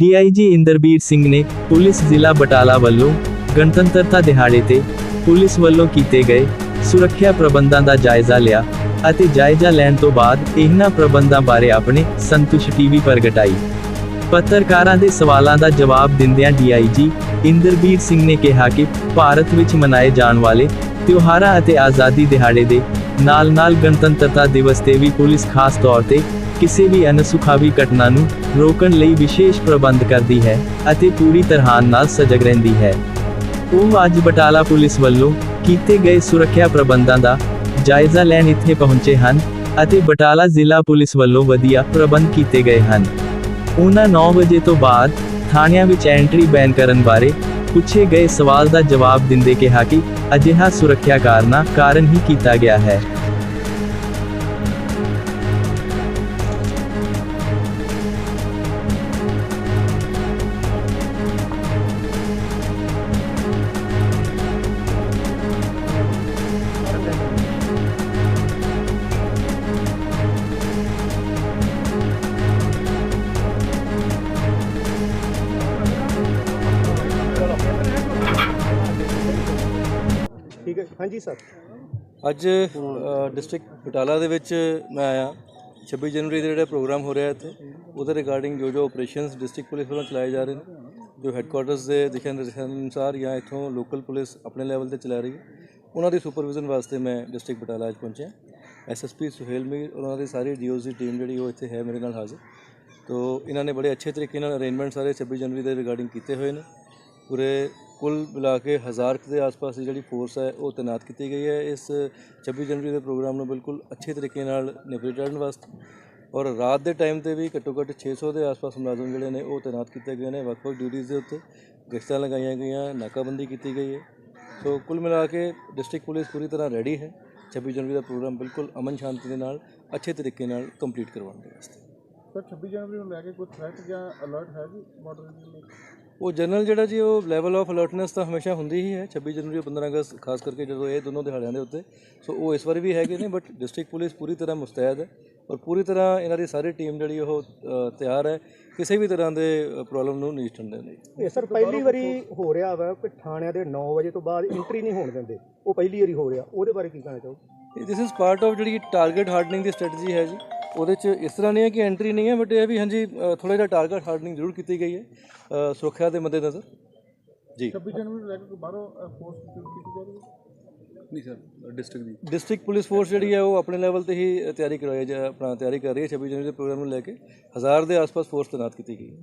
DIG Inderbir Singh ਨੇ police ਜ਼ਿਲ੍ਹਾ ਬਟਾਲਾ ਵੱਲੋਂ ਗਣਤੰਤਰਤਾ ਦਿਹਾੜੇ ਤੇ ਪੁਲਿਸ ਵੱਲੋਂ ਕੀਤੇ ਗਏ ਸੁਰੱਖਿਆ ਪ੍ਰਬੰਧਾਂ ਦਾ ਜਾਇਜ਼ਾ ਲਿਆ ਅਤੇ ਜਾਇਜ਼ਾ ਲੈਣ ਤੋਂ ਬਾਅਦ ਇਹਨਾਂ ਪ੍ਰਬੰਧਾਂ ਬਾਰੇ ਆਪਣੇ ਸੰਤੁਸ਼ਟੀ ਟੀਵੀ ਪ੍ਰਗਟਾਈ। ਪੱਤਰਕਾਰਾਂ ਦੇ ਸਵਾਲਾਂ ਦਾ ਜਵਾਬ ਦਿੰਦਿਆਂ ਡੀਆਈਜੀ ਇੰਦਰਬੀਰ ਸਿੰਘ ਨੇ ਕਿਹਾ ਕਿ ਭਾਰਤ ਵਿੱਚ ਮਨਾਏ ਜਾਣ ਵਾਲੇ ਤਿਉਹਾਰਾਂ ਅਤੇ ਆਜ਼ਾਦੀ ਦਿਹਾੜੇ ਦੇ ਨਾਲ-ਨਾਲ ਗਣਤੰਤਰਤਾ ਦਿਵਸ ਤੇ ਵੀ ਪੁਲਿਸ ਖਾਸ ਤੌਰ ਤੇ ਕਿਸੇ ਵੀ ਅਨਸੁਖਾਵੀ ਘਟਨਾ ਨੂੰ ਰੋਕਣ ਲਈ ਵਿਸ਼ੇਸ਼ ਪ੍ਰਬੰਧ ਕਰਦੀ ਹੈ ਅਤੇ ਪੂਰੀ ਤਰ੍ਹਾਂ ਨਾਲ ਸਜਗ ਰਹਿੰਦੀ ਹੈ। ਉਹ ਅੱਜ ਬਟਾਲਾ ਪੁਲਿਸ ਵੱਲੋਂ ਕੀਤੇ ਗਏ ਸੁਰੱਖਿਆ ਪ੍ਰਬੰਧਾਂ ਦਾ ਜਾਇਜ਼ਾ ਲੈਣ ਇੱਥੇ ਪਹੁੰਚੇ ਹਨ ਅਤੇ ਬਟਾਲਾ ਜ਼ਿਲ੍ਹਾ ਪੁਲਿਸ ਵੱਲੋਂ ਵਧੀਆ ਪ੍ਰਬੰਧ ਕੀਤੇ ਗਏ ਹਨ। ਉਹਨਾਂ 9 ਵਜੇ ਤੋਂ ਬਾਅਦ ਥਾਣਿਆਂ ਵਿੱਚ ਐਂਟਰੀ ਬੈਨ ਕਰਨ ਬਾਰੇ ਪੁੱਛੇ ਗਏ ਸਵਾਲ ਦਾ ਜਵਾਬ ਦਿੰਦੇ ਕਿਹਾ ਕਿ ਅਜਿਹਾ ਸੁਰੱਖਿਆ ਕਾਰਨਾਂ ਕਾਰਨ ਹੀ ਕੀਤਾ ਗਿਆ ਹੈ। ਠੀਕ ਹੈ। ਹਾਂਜੀ ਸਰ। ਅੱਜ ਡਿਸਟ੍ਰਿਕਟ ਬਟਾਲਾ ਦੇ ਵਿੱਚ ਮੈਂ ਆਇਆ। 26 ਜਨਵਰੀ ਦਾ ਜਿਹੜਾ ਪ੍ਰੋਗਰਾਮ ਹੋ ਰਿਹਾ ਇੱਥੇ, ਉਹਦੇ ਰਿਗਾਰਡਿੰਗ ਜੋ ਜੋ ਆਪਰੇਸ਼ਨਸ ਡਿਸਟ੍ਰਿਕਟ ਪੁਲਿਸ ਵੱਲੋਂ ਚਲਾਏ ਜਾ ਰਹੇ ਨੇ, ਜੋ ਹੈੱਡਕੁਆਟਰਸ ਦੇ ਦਿਸ਼ਾ ਨਿਰਦੇਸ਼ਾਂ ਅਨੁਸਾਰ ਜਾਂ ਇੱਥੋਂ ਲੋਕਲ ਪੁਲਿਸ ਆਪਣੇ ਲੈਵਲ ਤੇ ਚਲਾ ਰਹੀ ਹੈ, ਉਹਨਾਂ ਦੀ ਸੁਪਰਵਿਜ਼ਨ ਵਾਸਤੇ ਮੈਂ ਡਿਸਟ੍ਰਿਕਟ ਬਟਾਲਾ ਅੱਜ ਪਹੁੰਚਿਆ। ਐਸਐਸਪੀ ਸੁਹੇਲ ਮੀਰ ਉਹਨਾਂ ਦੀ ਸਾਰੀ ਡੀਓਜ਼ ਦੀ ਟੀਮ ਜਿਹੜੀ ਉਹ ਇੱਥੇ ਹੈ ਮੇਰੇ ਨਾਲ ਹਾਜ਼ਰ। ਤੋ, ਇਹਨਾਂ ਨੇ ਬੜੇ ਅੱਛੇ ਤਰੀਕੇ ਨਾਲ ਅਰੇਂਜਮੈਂਟ ਸਾਰੇ 26 ਜਨਵਰੀ ਦੇ ਰਿਗਾਰਡਿੰਗ ਕੀਤੇ ਹੋਏ ਨੇ। ਪੂਰੇ ਕੁੱਲ ਮਿਲਾ ਕੇ ਹਜ਼ਾਰ ਕੁ ਦੇ ਆਸ-ਪਾਸ ਦੀ ਜਿਹੜੀ ਫੋਰਸ ਹੈ, ਉਹ ਤੈਨਾਤ ਕੀਤੀ ਗਈ ਹੈ। ਇਸ 26 ਜਨਵਰੀ ਦੇ ਪ੍ਰੋਗਰਾਮ ਨੂੰ ਬਿਲਕੁਲ ਅੱਛੇ ਤਰੀਕੇ ਨਾਲ ਨਿਪਟਾਉਣ ਵਾਸਤੇ ਔਰ ਰਾਤ ਦੇ ਟਾਈਮ ਤੇ ਵੀ ਘੱਟੋ ਘੱਟ 600 ਦੇ ਆਸ-ਪਾਸ ਮੁਲਾਜ਼ਮ ਜਿਹੜੇ ਨੇ, ਉਹ ਤੈਨਾਤ ਕੀਤੇ ਗਏ ਨੇ। ਵੱਖ-ਵੱਖ ਡਿਊਟੀਆਂ ਦੇ ਉੱਤੇ ਗਸ਼ਤਾਂ ਲਗਾਈਆਂ ਗਈਆਂ, ਨਾਕਾਬੰਦੀ ਕੀਤੀ ਗਈ ਹੈ। ਸੋ ਕੁੱਲ ਮਿਲਾ ਕੇ ਡਿਸਟ੍ਰਿਕਟ ਪੁਲਿਸ ਪੂਰੀ ਤਰ੍ਹਾਂ ਰੈਡੀ ਹੈ। 26 ਜਨਵਰੀ ਦਾ ਪ੍ਰੋਗਰਾਮ ਬਿਲਕੁਲ ਅਮਨ ਸ਼ਾਂਤੀ ਦੇ ਨਾਲ, ਅੱਛੇ ਤਰੀਕੇ ਨਾਲ ਕੰਪਲੀਟ ਕਰਵਾਉਣ ਦੇ ਵਾਸਤੇ। ਸਰ 26 ਜਨਵਰੀ ਨੂੰ ਲੈ ਕੇ ਕੋਈ ਥ੍ਰੈਟ ਜਾਂ ਅਲਰਟ ਹੈ ਜੀ ਬਾਰਡਰ ਉਹ ਜਨਰਲ ਜਿਹੜਾ ਜੀ ਉਹ ਲੈਵਲ ਆਫ ਅਲਰਟਨੈਸ ਤਾਂ ਹਮੇਸ਼ਾ ਹੁੰਦੀ ਹੀ ਹੈ। 26 ਜਨਵਰੀ ਔਰ 15 ਅਗਸਤ ਖਾਸ ਕਰਕੇ ਜਦੋਂ ਇਹ ਦੋਨੋਂ ਦਿਹਾੜਿਆਂ ਦੇ ਉੱਤੇ। ਸੋ ਉਹ ਇਸ ਵਾਰੀ ਵੀ ਹੈਗੇ ਨੇ ਬਟ ਡਿਸਟ੍ਰਿਕਟ ਪੁਲਿਸ ਪੂਰੀ ਤਰ੍ਹਾਂ ਮੁਸਤੈਦ ਹੈ ਔਰ ਪੂਰੀ ਤਰ੍ਹਾਂ ਇਹਨਾਂ ਦੀ ਸਾਰੀ ਟੀਮ ਜਿਹੜੀ ਉਹ ਤਿਆਰ ਹੈ। ਕਿਸੇ ਵੀ ਤਰ੍ਹਾਂ ਦੇ ਪ੍ਰੋਬਲਮ ਨੂੰ ਨਜਿੱਠਣ ਦੇ ਲਈ ਇਹ ਸਰ ਪਹਿਲੀ ਵਾਰੀ ਹੋ ਰਿਹਾ ਵਾ ਕਿ ਥਾਣਿਆਂ ਦੇ 9 ਵਜੇ ਤੋਂ ਬਾਅਦ ਐਂਟਰੀ ਨਹੀਂ ਹੋਣ ਦਿੰਦੇ। ਉਹ ਪਹਿਲੀ ਵਾਰੀ ਹੋ ਰਿਹਾ। ਉਹਦੇ ਬਾਰੇ ਕੀ ਕਹਿਣਾ ਚਾਹੋ ਦਿਸ ਇਜ਼ ਪਾਰਟ ਆਫ ਜਿਹੜੀ ਟਾਰਗੇਟ ਹਾਰਡਨਿੰਗ ਦੀ ਸਟ੍ਰੈਟਜੀ ਹੈ ਜੀ। ਉਹਦੇ ਚ ਇਸ ਤਰ੍ਹਾਂ ਨਹੀਂ ਹੈ ਕਿ ਐਂਟਰੀ ਨਹੀਂ ਹੈ ਬਟ ਇਹ ਵੀ ਹਾਂਜੀ ਥੋੜਾ ਜਿਹਾ ਟਾਰਗੇਟ ਹਾਰਡਨਿੰਗ ਜ਼ਰੂਰ ਕੀਤੀ ਗਈ ਹੈ ਸੁਰੱਖਿਆ ਦੇ ਮੱਦੇਨਜ਼ਰ ਜੀ। 26 ਜਨਵਰੀ ਨੂੰ ਲੈ ਕੇ ਬਾਹਰੋਂ ਫੋਰਸ ਕੀਤੀ ਜਾ ਰਹੀ ਹੈ? ਨਹੀਂ ਸਰ ਡਿਸਟ੍ਰਿਕਟ ਦੀ। ਡਿਸਟ੍ਰਿਕਟ ਪੁਲਿਸ ਫੋਰਸ ਜਿਹੜੀ ਹੈ ਉਹ ਆਪਣੇ ਲੈਵਲ ਤੇ ਹੀ ਤਿਆਰੀ ਕਰਵਾਈ ਜਾ ਆਪਣਾ ਤਿਆਰੀ ਕਰ ਰਹੀ ਹੈ। 26 ਜਨਵਰੀ ਦੇ ਪ੍ਰੋਗਰਾਮ ਨੂੰ ਲੈ ਕੇ ਹਜ਼ਾਰ ਦੇ ਆਸ-ਪਾਸ ਫੋਰਸ ਤੈਨਾਤ ਕੀਤੀ ਗਈ ਹੈ।